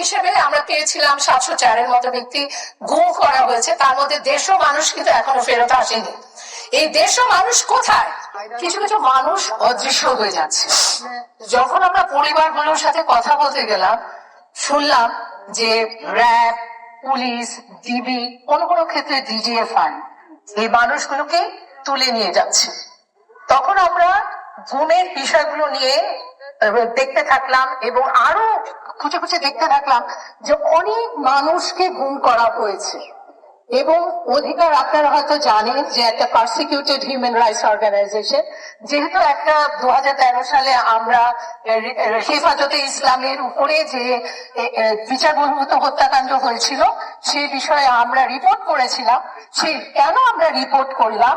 হিসেবে আমরা পেয়েছিলাম সাতশো চারের মতো ব্যক্তি গুম করা হয়েছে। তার মধ্যে দেড়শো মানুষ কিন্তু এখনও ফেরত আসেনি। এই দেড়শো মানুষ কোথায়? কিছু কিছু মানুষ অদৃশ্য হয়ে যাচ্ছে। যখন আমরা পরিবারগুলোর সাথে কথা বলতে গেলাম, শুনলাম যে র্যাব, পুলিশ, ডিবি, কোন কোন ক্ষেত্রে ডিজিএফআই এই মানুষগুলোকে তুলে নিয়ে যাচ্ছে। তখন আমরা গুমের বিষয়গুলো নিয়ে দেখতে থাকলাম এবং আরও খুঁজে খুঁজে দেখতে থাকলাম যে অনেক মানুষকে গুম করা হয়েছে। এবং অধিকার আপনারা হয়তো জানেন যে একটা পার্সিকিউটেড হিউম্যান রাইটস অর্গানাইজেশন যেহেতু একটা দু হাজার তেরো সালে আমরা হেফাজতে ইসলামের উপরে যে বিচার বহির্ভূত হত্যাকাণ্ড হয়েছিল, সেই বিষয়ে আমরা রিপোর্ট করেছিলাম। সেই কেন আমরা রিপোর্ট করলাম?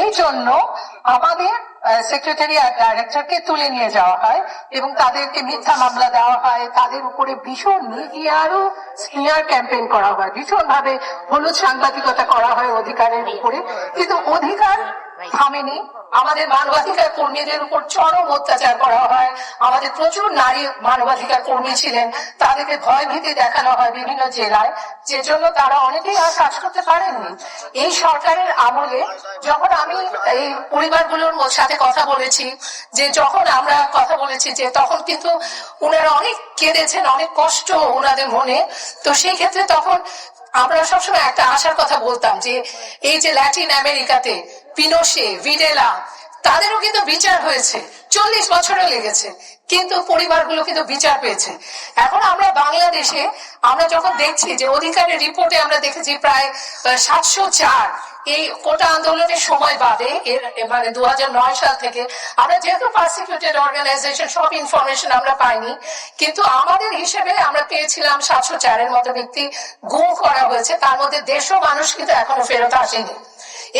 এই জন্য আমাদের সেক্রেটারি আর ডাইরেক্টরকে তুলে নিয়ে যাওয়া হয় এবং তাদেরকে মিথ্যা মামলা দেওয়া হয়। তাদের উপরে ভীষণ মিডিয়ারও স্মিয়ার ক্যাম্পেইন করা হয়। ভীষণ ভাবে হলুদ সাংবাদিকতা করা হয় অধিকারের উপরে। কিন্তু অধিকার থামেনি। আমাদের মানবাধিকার কর্মীদের উপর চরম অত্যাচার করা হয়। আমাদের প্রচুর নারী মানবাধিকার কর্মী ছিলেন। তাদেরকে ভয় ভীতি দেখানো হয় বিভিন্ন জেলায় যে জন্য তারা অনেকেই আর কাজ করতে পারেননি। এই সরকারের আমলে যখন আমি এই পরিবারগুলোর সাথে কথা বলেছি, যে যখন আমরা কথা বলেছি, যে তখন কিন্তু ওনারা অনেক কেঁদেছেন, অনেক কষ্ট ওনাদের মনে। তো সেই ক্ষেত্রে তখন আমরা সবসময় একটা আশার কথা বলতাম যে এই যে ল্যাটিন আমেরিকাতে পিনোসে ভিডেলা তাদেরও কিন্তু বিচার হয়েছে। চল্লিশ বছরও লেগেছে। কিন্তু পরিবারগুলো কিন্তু বিচার পেয়েছে। এখন আমরা বাংলাদেশে, আমরা যখন দেখছি যে অধিকারের রিপোর্টে আমরা দেখেছি প্রায় সাতশো চার এই কোটা আন্দোলনের সময় বাদে এর মানে দু সাল থেকে আমরা যেহেতু পার্সিকিউটেড অর্গানাইজেশন সব ইনফরমেশন আমরা পাইনি, কিন্তু আমাদের হিসেবে আমরা পেয়েছিলাম সাতশো চারের মতো ব্যক্তি গুম করা হয়েছে, তার মধ্যে দেড়শো মানুষ কিন্তু এখনও ফেরত আসেনি।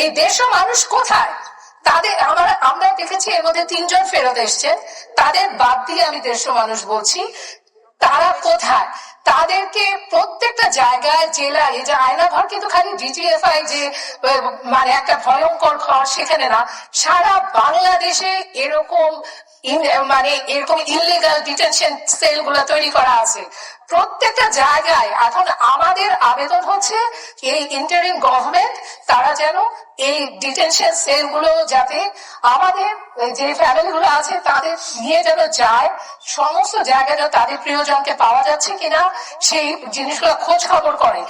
এই দেড়শো মানুষ কোথায়? তাদের, আমরা আমরা দেখেছি এর মধ্যে তিনজন ফেরত এসছেন তাদের বাদ দিয়ে আমি দেড়শো মানুষ বলছি, তারা কোথায়? তাদেরকে প্রত্যেকটা জায়গায়, জেলায় যে আয়নাঘর কিন্তু খালি ডিজিএফআই যে মানে একটা ভয়ঙ্কর ঘর সেখানে না, সারা বাংলাদেশে এরকম মানে এরকম ইলিগাল ডিটেনশন সেল তৈরি করা আছে। প্রত্যেকটা জায়গায়, এখন আমাদের আবেদন হচ্ছে এই ইন্টারিম গভর্নমেন্ট তারা যেন এই ডিটেনশন সেলগুলো যাতে আমাদের যে ফ্যামিলি গুলো আছে তাদের নিয়ে যেন যায়, সমস্ত জায়গায় যেন তাদের প্রিয়জনকে পাওয়া যাচ্ছে কিনা সেই জিনিসগুলো খোঁজ খবর করে।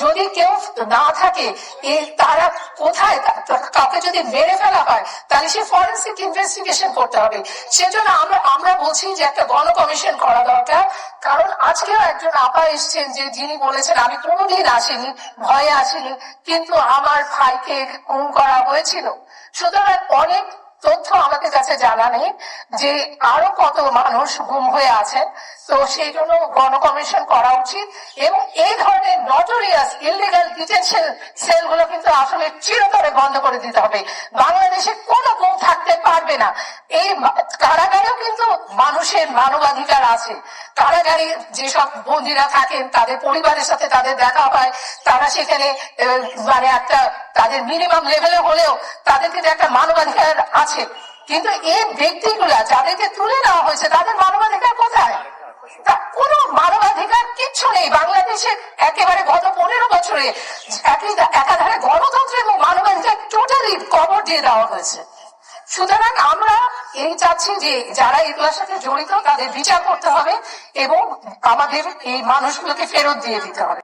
যদি কেউ না থাকে এই তারা কোথায়? কাউকে যদি মেরে ফেলা হয়, তাহলে সে ফরেন্সিক ইনভেস্টিগেশন করতে হবে। সেজন্য আমরা আমরা বলছি যে একটা গণ কমিশন করা দরকার। কারণ আজকেও একজন আপা এসছেন যে যিনি বলেছেন, আমি কোনোদিন আসেনি ভয়ে আসেনি কিন্তু আমার ভাইকে খুন করা হয়েছিল। সুতরাং অনেক তথ্য কাছে জানা নেই যে আরও কত মানুষ গুম হয়ে আছেন তো সেই জন্য গণকমিশন করা উচিত এবং এই ধরনের নটোরিয়াস ইলিগাল ডিটেনশন সেলগুলো কিন্তু আসলে চিরতরে বন্ধ করে দিতে হবে। বাংলাদেশে কোনো গুম থাকতে পারবে না। এই কারাগারেও কিন্তু মানুষের মানবাধিকার আছে। কারাগারে যেসব বন্দীরা থাকেন, তাদের পরিবারের সাথে তাদের দেখা হয়। তারা সেখানে মানে একটা তাদের মিনিমাম লেভেলে হলেও তাদের কিন্তু একটা মানবাধিকার আছে কিন্তু এই ব্যক্তিগুলা যাদেরকে তুলে নেওয়া হয়েছে, তাদের মানবাধিকার কোথায়? কোনো মানবাধিকার কিচ্ছু নেই। বাংলাদেশে একেবারে গত পনেরো বছরে একাধারে গণতন্ত্র এবং মানবাধিকার টোটালি কবর দিয়ে দেওয়া হয়েছে। সুতরাং আমরা এই চাচ্ছি যে যারা এগুলোর সাথে জড়িত, তাদের বিচার করতে হবে এবং আমাদের এই মানুষগুলোকে ফেরত দিয়ে দিতে হবে।